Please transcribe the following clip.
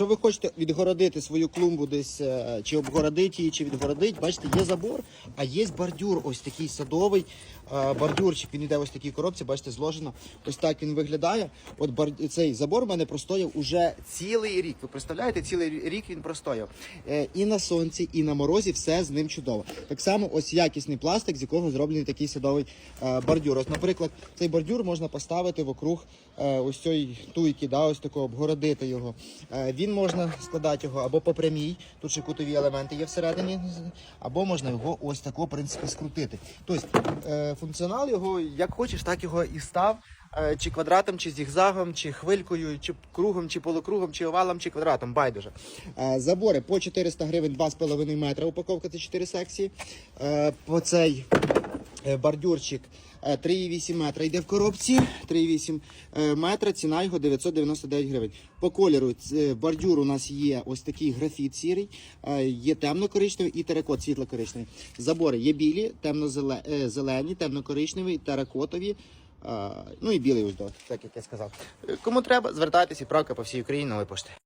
Якщо ви хочете відгородити свою клумбу десь, е, чи обгородити її, чи відгородити, бачите, є забор, а є бордюр, ось такий садовий е, бордюрчик. Він йде ось в такій коробці, бачите, зложено. Ось так він виглядає. От цей забор у мене простояв уже цілий рік. Ви представляєте, цілий рік він простояв. Е, І на сонці, і на морозі все з ним чудово. Так само ось якісний пластик, з якого зроблений такий садовий бордюр. Ось, наприклад, цей бордюр можна поставити вокруг ось цієї туйки, да, ось такого, обгородити його. Він можна складати його або по прямій, тут ще кутові елементи є всередині, або можна його ось тако, в принципі, скрутити. Тобто е, функціонал його як хочеш, так його і став. Е, Чи квадратом, чи зігзагом, чи хвилькою, чи кругом, чи полукругом, чи овалом, чи квадратом, байдуже. Е, Забори по 400 гривень 2,5 метра. Упаковка це 4 секції. По цей бордюрчик е, 3,8 метра йде в коробці. 3,8 е, метра, ціна його 999 гривень. По кольору бордюр у нас є ось такий графіт сірий, е, є темно-коричневий і теракот світло-коричневий. Забори є білі, темно-зелені, темно-коричневі, теракотові. е, Ну і білий ось так як я сказав. Е, Кому треба, звертайтеся, відправка по всій Україні нової пошти.